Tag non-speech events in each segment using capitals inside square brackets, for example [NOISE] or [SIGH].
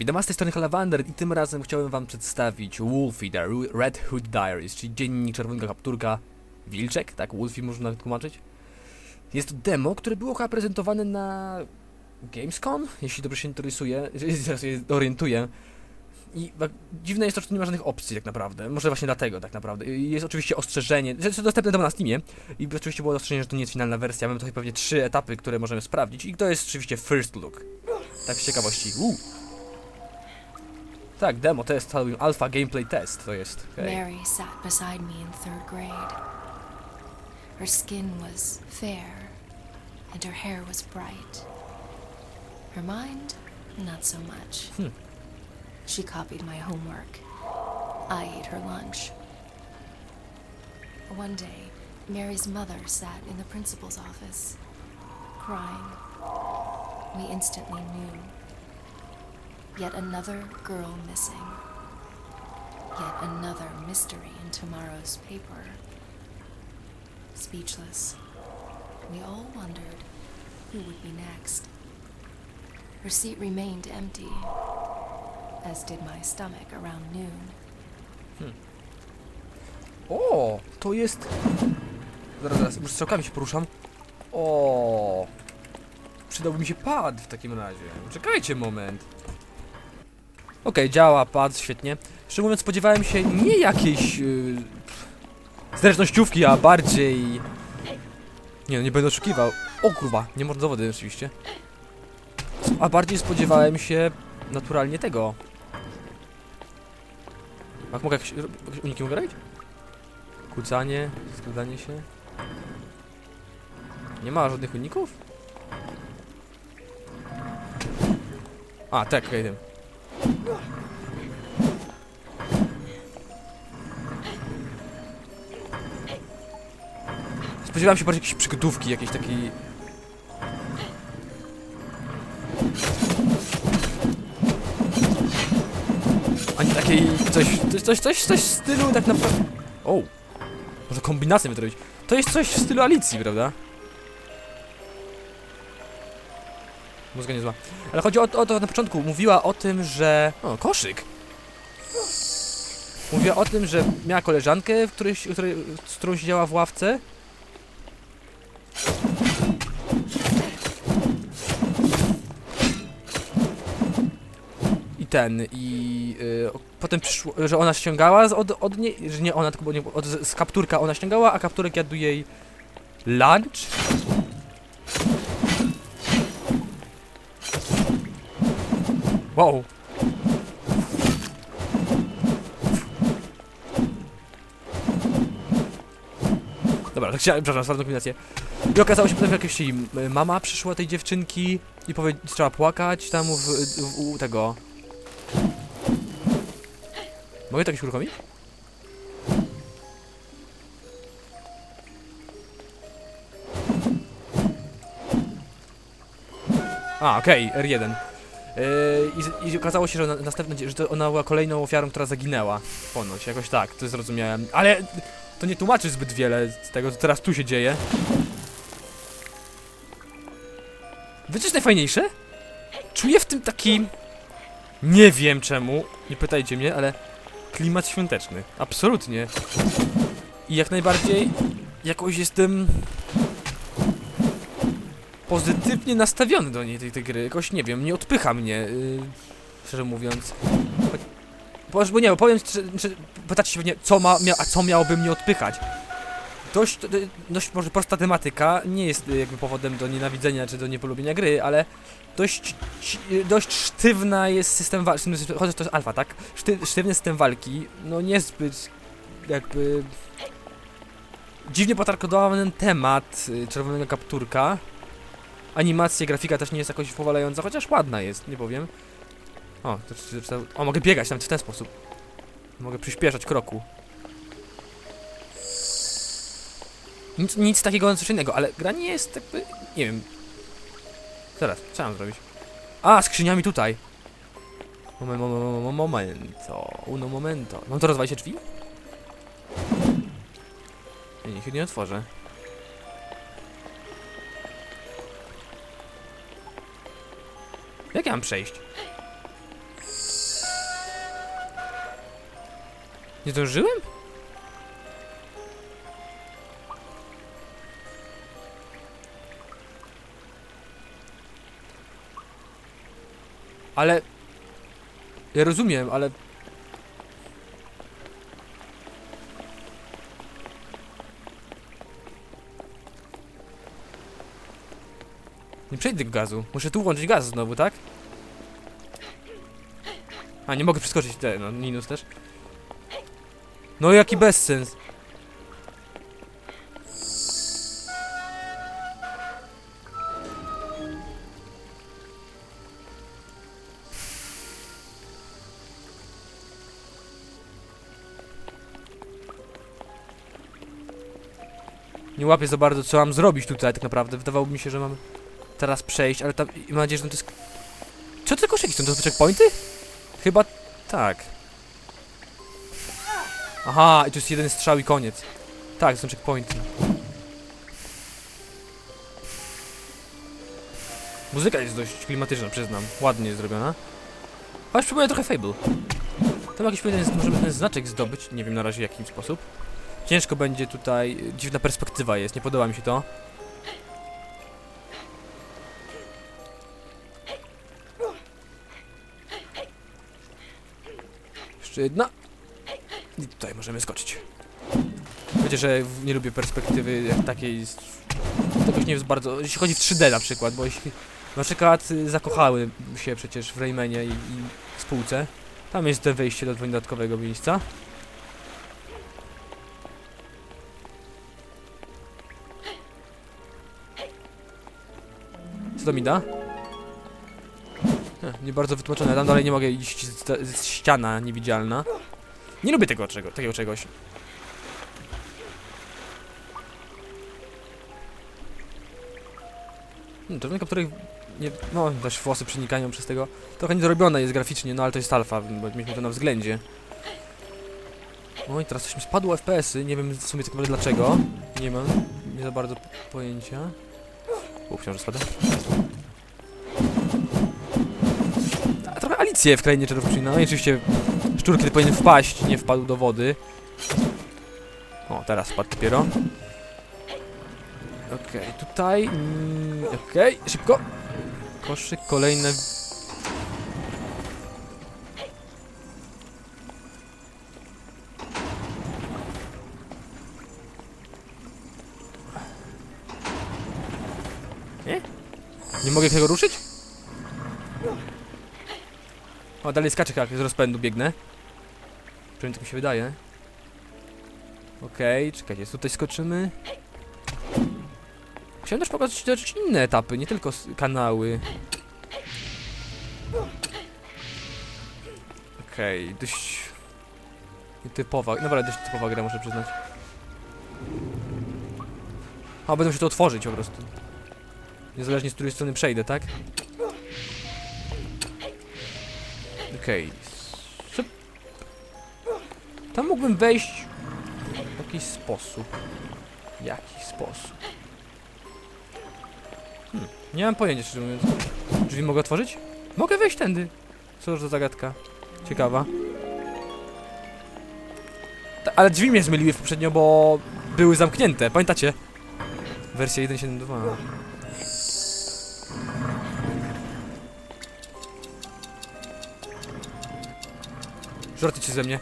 Witam z tej strony Halawander i tym razem chciałem wam przedstawić Wolfie The Red Hood Diaries, czyli dziennik czerwonego kapturka Wilczek, tak Wolfie można nawet tłumaczyć. Jest to demo, które było chyba prezentowane na Gamescom, jeśli dobrze się interesuje, [LAUGHS] orientuję. I tak, dziwne jest to, że tu nie ma żadnych opcji tak naprawdę. Może właśnie dlatego tak naprawdę. Jest oczywiście ostrzeżenie, że jest dostępne demo na Steamie i oczywiście było ostrzeżenie, że to nie jest finalna wersja. Mamy tutaj pewnie trzy etapy, które możemy sprawdzić i to jest oczywiście first look. Tak z ciekawości. Uu. Tak, demo test, Halloween Alpha Gameplay Test to jest. okej. Mary sat beside me in third grade. Her skin was fair, and her hair was bright. Her mind, not so much. Hmm. She copied my homework. I ate her lunch. One day, Mary's mother sat in the principal's office, crying. We instantly knew. Yet another girl missing. Yet another mystery in tomorrow's paper. Speechless, we all wondered who would be next. Her seat remained empty, as did my stomach around noon. Hmm. O, to jest. Zaraz, zaraz, już strzałkami się poruszam. O, przydałby mi się pad w takim razie. Czekajcie moment. Okej, działa pad, świetnie. Szczerze mówiąc, spodziewałem się nie jakiejś yy, zręcznościówki, a bardziej. Nie, no nie będę oszukiwał. O kurwa, nie można dowody oczywiście. A bardziej spodziewałem się naturalnie tego. Jak mogę jakieś, jakieś uniki mogę robić? Kucanie, skradanie się. Nie ma żadnych uników? A, tak, okej, tym. Spodziewałem się bardziej jakiejś przygodówki, jakiejś takiej... A nie takiej... coś, coś, coś, coś, w stylu tak naprawdę... O! Może kombinację by to robić. To jest coś w stylu Alicji, prawda? Niezła. Ale chodzi o, o to na początku. Mówiła o tym, że... O, koszyk! Mówiła o tym, że miała koleżankę, w której, w której, z którą siedziała w ławce. I ten, i y, potem przyszło, że ona ściągała od, od niej, że nie ona, tylko od, z kapturka ona ściągała, a kapturek jadł jej lunch. Wow. Dobra, tak chciałem, przepraszam, stwarną kombinację. I okazało się potem, jej m- mama przyszła tej dziewczynki i powie, trzeba płakać tam w, w, u tego. Mogę to jakiś uruchomić? A, okej, R1. Yy, i, I okazało się, że ona, następna, że to ona była kolejną ofiarą, która zaginęła. Ponoć, jakoś tak, to zrozumiałem. Ale to nie tłumaczy zbyt wiele z tego, co teraz tu się dzieje. Wiecie, co najfajniejsze? Czuję w tym taki... Nie wiem czemu, nie pytajcie mnie, ale klimat świąteczny. Absolutnie. I jak najbardziej jakoś jestem pozytywnie nastawiony do niej, tej, tej gry. Jakoś, nie wiem, nie odpycha mnie, yy, szczerze mówiąc. Bo, bo nie, bo powiem, że, że pytacie się co ma, mia, a co miałoby mnie odpychać? Dość, dość może prosta tematyka, nie jest y, jakby powodem do nienawidzenia czy do niepolubienia gry, ale dość, ci- dość sztywna jest system walki, chociaż to jest alfa, tak? Szty, sztywny system walki, no niezbyt jakby dziwnie potraktowany temat y, czerwonego kapturka. Animacja, grafika też nie jest jakoś powalająca, chociaż ładna jest, nie powiem. O, to, to, to, o mogę biegać nawet w ten sposób. Mogę przyspieszać kroku. Nic, nic takiego nadzwyczajnego, ale gra nie jest jakby, nie wiem. Zaraz, co mam zrobić? A, skrzyniami tutaj. Moment, moment, momento, uno momento. Mam to rozwalić drzwi? Nie, niech nie otworzę. Jak ja mam przejść? Nie zdążyłem? Ale... Ja rozumiem, ale Nie przejdę tego gazu. Muszę tu włączyć gaz znowu, tak? A, nie mogę przeskoczyć te, no, minus też. No jaki bezsens. Nie łapię za bardzo, co mam zrobić tutaj tak naprawdę. Wydawałoby mi się, że mam teraz przejść, ale tam... i Mam nadzieję, że to jest... Co to tylko szeki? Są to checkpointy? Chyba tak. Aha, i tu jest jeden strzał i koniec. Tak, to są checkpointy. Muzyka jest dość klimatyczna, przyznam. Ładnie zrobiona. Choć przypomina trochę Fable. Tam jakiś pewien, możemy ten znaczek zdobyć, nie wiem na razie w jakim sposób. Ciężko będzie tutaj, dziwna perspektywa jest, nie podoba mi się to. Jeszcze jedna. I tutaj możemy skoczyć. Wiecie, że nie lubię perspektywy takiej. Jakoś nie jest bardzo. Jeśli chodzi w 3D na przykład, bo jeśli. Na przykład y, zakochały się przecież w Raymanie i, i spółce. Tam jest te wejście do dodatkowego miejsca. Co to mi da? Nie bardzo wytłumaczone, tam dalej nie mogę iść, jest ściana niewidzialna. Nie lubię tego czego, takiego czegoś. Hmm, to których nie, no też włosy przenikają przez tego. Trochę niedorobione jest graficznie, no ale to jest alfa, bo mieliśmy to na względzie. Oj, teraz coś mi spadło FPS-y, nie wiem w sumie tak naprawdę dlaczego. Nie mam, nie za bardzo pojęcia. O, książę spada. A trochę Alicję w krainie czarów przypomina. No i oczywiście szczur, kiedy powinien wpaść, nie wpadł do wody. O, teraz wpadł dopiero. Okej, tutaj... Mm, Okej, szybko. Koszyk, kolejne... Nie? Nie mogę tego ruszyć? O, dalej skaczę jak z rozpędu biegnę. Przynajmniej tak mi się wydaje. Okej, czekajcie, tutaj skoczymy. Chciałem też pokazać też inne etapy, nie tylko kanały. Okej, dość... Nietypowa, naprawdę dość typowa gra, muszę przyznać. A, będę musiał to otworzyć po prostu. Niezależnie z której strony przejdę, tak? Okej. Syp. Tam mógłbym wejść w jakiś sposób. Jaki sposób? Hmm. Nie mam pojęcia, mówiąc. Drzwi mogę otworzyć? Mogę wejść tędy. Co za zagadka. Ciekawa. Ta, ale drzwi mnie zmyliły poprzednio, bo były zamknięte. Pamiętacie? Wersja 1.7.2. Żartycie ze mnie.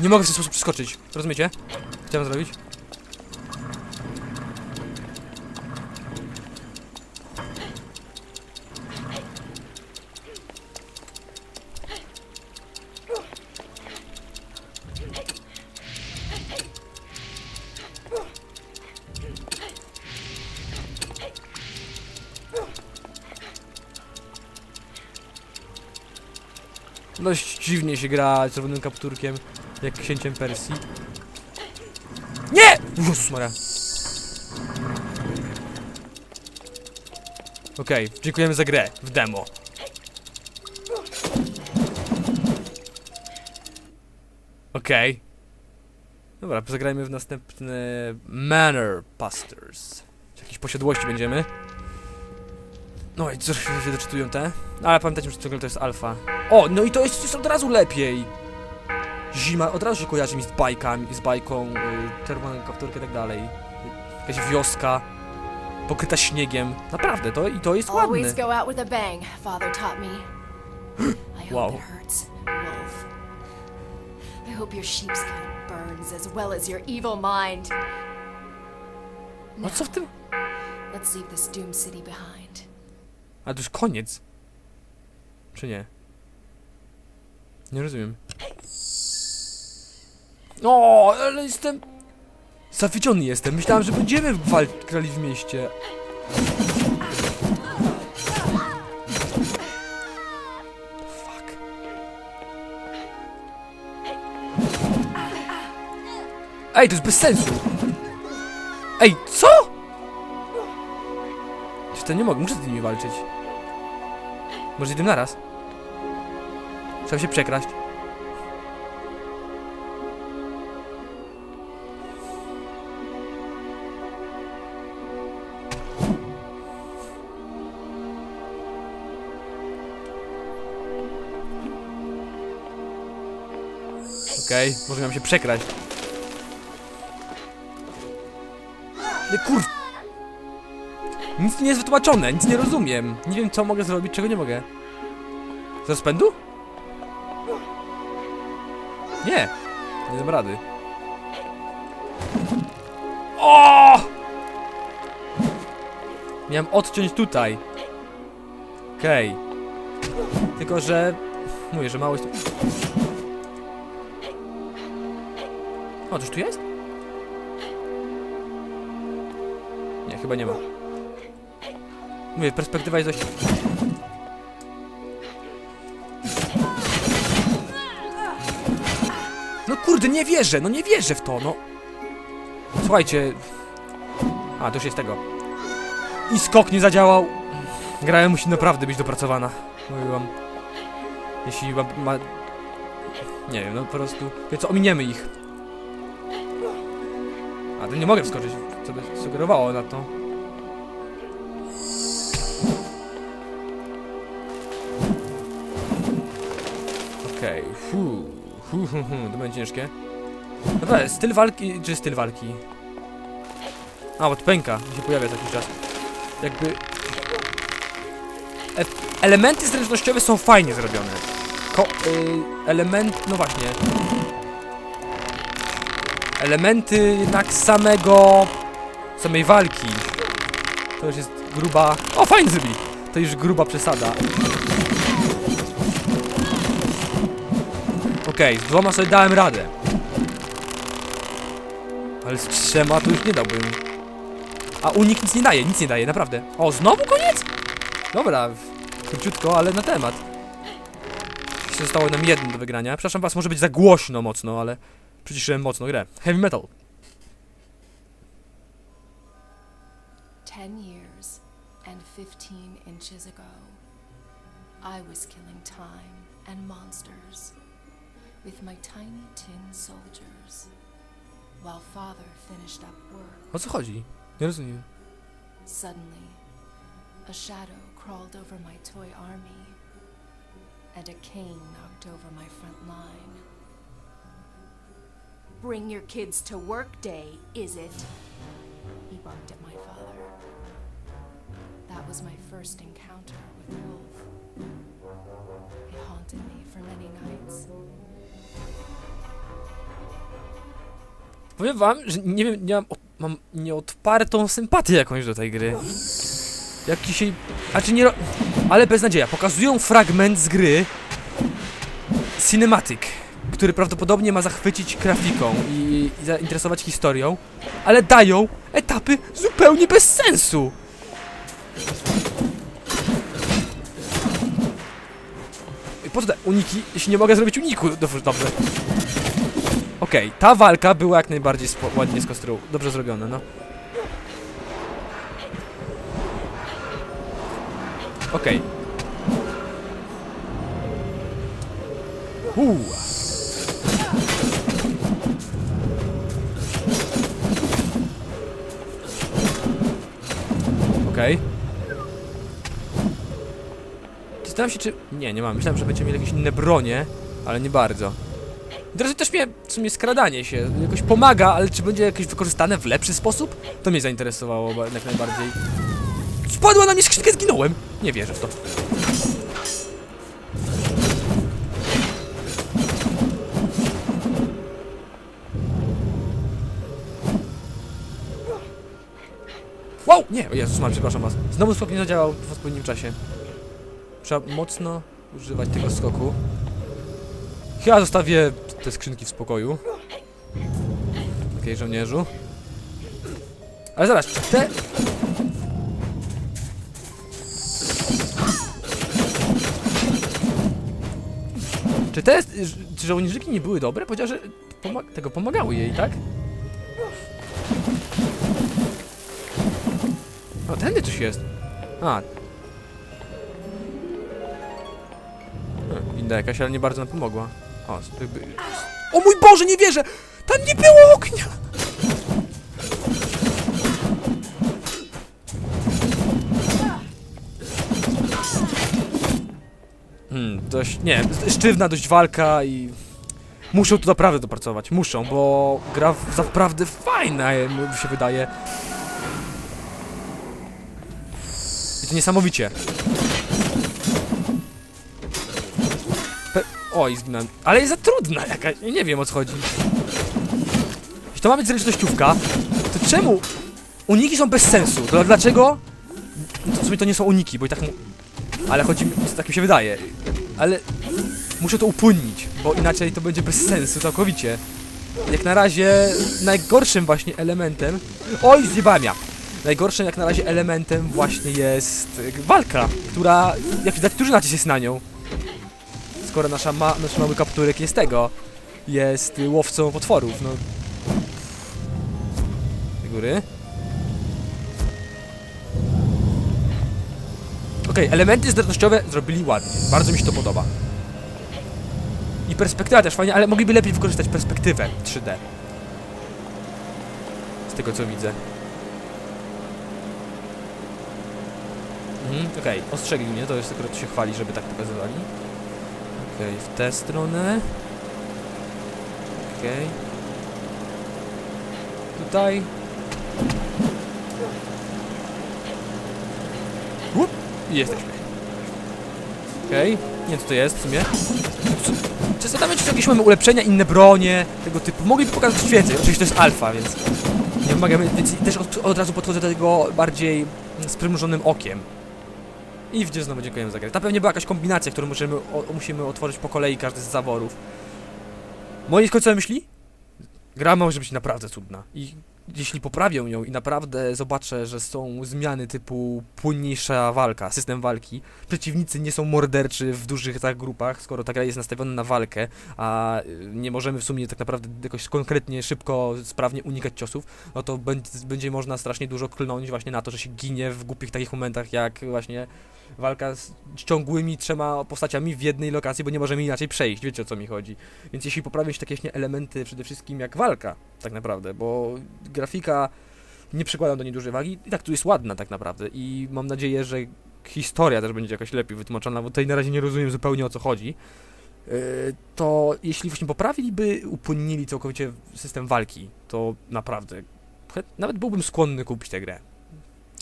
Nie mogę w ten sposób przeskoczyć. Rozumiecie? Chciałem zrobić. Dość dziwnie się gra czerwonym kapturkiem, jak księciem Persji. Nie! Jezus Maria. Okej, dziękujemy za grę w demo. Okej. Dobra, zagrajmy w następne Manor Busters. W jakiejś posiadłości będziemy. No i co się doczytują te? Ale pamiętajcie, że ciągle to jest alfa. O, no i to jest, jest od razu lepiej. Zima od razu się kojarzy mi z bajkami, z bajką, y, czerwoną kapturkę i tak dalej. Jakaś wioska, pokryta śniegiem. Naprawdę, to i to jest ładne. [GASPS] Wow. I hope your sheepskin burns as well as your evil mind. No co w tym? Let's leave this doomed city behind. A to już koniec. Czy nie? Nie rozumiem. O, ale jestem... Zawiedziony jestem. Myślałem, że będziemy wal- grali w mieście. Fuck. Ej, to jest bez sensu. Ej, co? To nie mogę? Muszę z nimi walczyć. Może jednym naraz? Trzeba się przekraść. Okej, może miałem się przekraść. Nie kur... Nic nie jest wytłumaczone, nic nie rozumiem. Nie wiem co mogę zrobić, czego nie mogę. Z rozpędu? Nie. Nie dam rady. O! Miałem odciąć tutaj. Okej. Tylko, że... Mówię, że mało jest... O, coś tu jest? Nie, chyba nie ma. Mówię, perspektywa jest dość... No kurde, nie wierzę, no nie wierzę w to, no. Słuchajcie... A, to już jest tego. I skok nie zadziałał. Gra musi naprawdę być dopracowana. Mówię wam. Jeśli ma... ma... Nie wiem, no po prostu... Więc ominiemy ich. A, to nie mogę wskoczyć, co by sugerowało na to. Okej, okay. fu, fu, to będzie ciężkie. Dobra, styl walki, czy styl walki? A, to pęka, się pojawia jakiś czas. Jakby... E elementy zręcznościowe są fajnie zrobione. Ko y element, no właśnie. Elementy jednak samego... samej walki. To już jest gruba... O, fajnie zrobili! To już gruba przesada. Okej, z dwoma sobie dałem radę. Ale z trzema to już nie dałbym. A unik nic nie daje, nic nie daje, naprawdę. O, znowu koniec? Dobra, króciutko, ale na temat. Jeszcze Zostało nam jedno do wygrania. Przepraszam was, może być za głośno mocno, ale przyciszyłem mocno grę. Heavy metal. Ten years and fifteen inches ago, I was killing time and monsters with my tiny tin soldiers, while father finished up work. O co chodzi? Nie rozumiem. Suddenly, a shadow crawled over my toy army, and a cane knocked over my front line. Bring your kids to work day, is it? He barked at my father. That was my first encounter with Wolf. It haunted me for many nights. Powiem wam, że nie wiem, nie mam, mam nieodpartą sympatię jakąś do tej gry. Jak dzisiaj... A czy nie... Ale beznadzieja. Pokazują fragment z gry Cinematic, który prawdopodobnie ma zachwycić grafiką i, i zainteresować historią, ale dają etapy zupełnie bez sensu. Po co te uniki, jeśli nie mogę zrobić uniku? Dobrze. Okej, ta walka była jak najbardziej ładnie skostru... Dobrze zrobiona, no. Okej. Uuu. Okej. Zastanawiam się, czy... Nie, nie mam. Myślałem, że będziemy mieli jakieś inne bronie, ale nie bardzo. Teraz też mnie w sumie skradanie się jakoś pomaga, ale czy będzie jakieś wykorzystane w lepszy sposób? To mnie zainteresowało jak najbardziej. Spadła na mnie skrzynkę, zginąłem! Nie wierzę w to. Wow! Nie, o Jezus, mam, przepraszam was. Znowu skok nie zadziałał w odpowiednim czasie. Trzeba mocno używać tego skoku. Chyba zostawię te skrzynki w spokoju. Okej, żołnierzu. Ale zaraz, te... Czy te czy żołnierzyki nie były dobre? Powiedział, że poma tego pomagały jej, tak? O, tędy coś jest. A. Winda jakaś, ale nie bardzo nam pomogła. O, jakby... O mój Boże, nie wierzę! Tam nie było ognia! Hmm, dość, nie, sztywna dość walka i... Muszą tu naprawdę dopracować, muszą, bo gra w- naprawdę fajna, mi się wydaje. I to niesamowicie. Oj, zginąłem. Ale jest za trudna jakaś, nie wiem o co chodzi. Jeśli to ma być zręcznościówka, to czemu uniki są bez sensu? To dlaczego? To w sumie to nie są uniki, bo i tak mu... Ale chodzi mi, tak mi się wydaje. Ale muszę to upłynnić, bo inaczej to będzie bez sensu całkowicie. Jak na razie najgorszym właśnie elementem... Oj, zjebałem ja! Najgorszym jak na razie elementem właśnie jest walka, która, jak widać, duży nacisk jest na nią. Skoro nasza ma, nasz mały kapturek jest tego, jest łowcą potworów, no. Do góry. Okej, elementy zręcznościowe zrobili ładnie, bardzo mi się to podoba. I perspektywa też fajnie, ale mogliby lepiej wykorzystać perspektywę 3D. Z tego co widzę. Mhm, okej, ostrzegli mnie, to jest akurat się chwali, żeby tak pokazywali. Okej, w tę stronę. Okej. Tutaj. Łup! Jesteśmy. Okej, nie wiem co to jest w sumie. Czy się, czy jakieś mamy ulepszenia, inne bronie, tego typu. Mogliby pokazać więcej, oczywiście to jest alfa, więc nie wymagamy, więc też od, od razu podchodzę do tego bardziej z przymrużonym okiem. I gdzie znowu dziękujemy za grę. Ta pewnie była jakaś kombinacja, którą musimy, o, musimy otworzyć po kolei każdy z zaworów. Moje końcowe myśli? Gra może być naprawdę cudna. I jeśli poprawię ją i naprawdę zobaczę, że są zmiany typu płynniejsza walka, system walki, przeciwnicy nie są morderczy w dużych tak grupach, skoro ta gra jest nastawiona na walkę, a y, nie możemy w sumie tak naprawdę jakoś konkretnie, szybko, sprawnie unikać ciosów, no to będzie, będzie można strasznie dużo klnąć właśnie na to, że się ginie w głupich takich momentach jak właśnie walka z ciągłymi trzema postaciami w jednej lokacji, bo nie możemy inaczej przejść, wiecie o co mi chodzi. Więc jeśli poprawią się takie właśnie elementy przede wszystkim jak walka, tak naprawdę, bo grafika nie przykładam do niej dużej wagi i tak tu jest ładna tak naprawdę i mam nadzieję, że historia też będzie jakoś lepiej wytłumaczona, bo tutaj na razie nie rozumiem zupełnie o co chodzi. Yy, To jeśli właśnie poprawiliby, upłynnili całkowicie system walki, to naprawdę nawet byłbym skłonny kupić tę grę.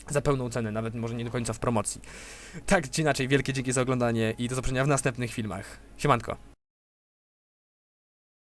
Za pełną cenę, nawet może nie do końca w promocji. Tak czy inaczej, wielkie dzięki za oglądanie i do zobaczenia w następnych filmach. Siemanko.